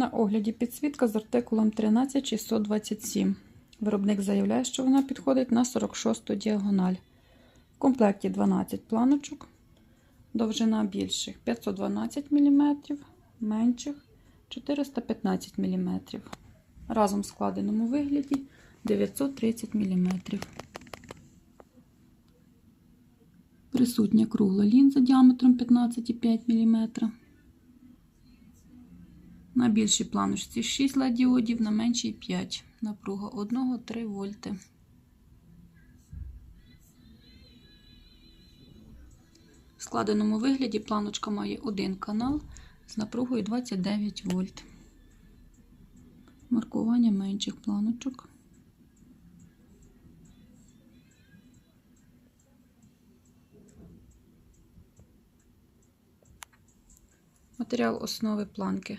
На огляді підсвітка з артикулом 13627. Виробник заявляє, що вона підходить на 46 діагональ. В комплекті 12 планочок, довжина більших 512 мм, менших 415 мм. Разом в складеному вигляді 930 мм. Присутня кругла лінза діаметром 15,5 мм. На більшій планочці 6 LED діодів, на меншій 5. Напруга 1-3 вольти. В складеному вигляді планочка має один канал з напругою 29 вольт. Маркування менших планочок. Матеріал основи планки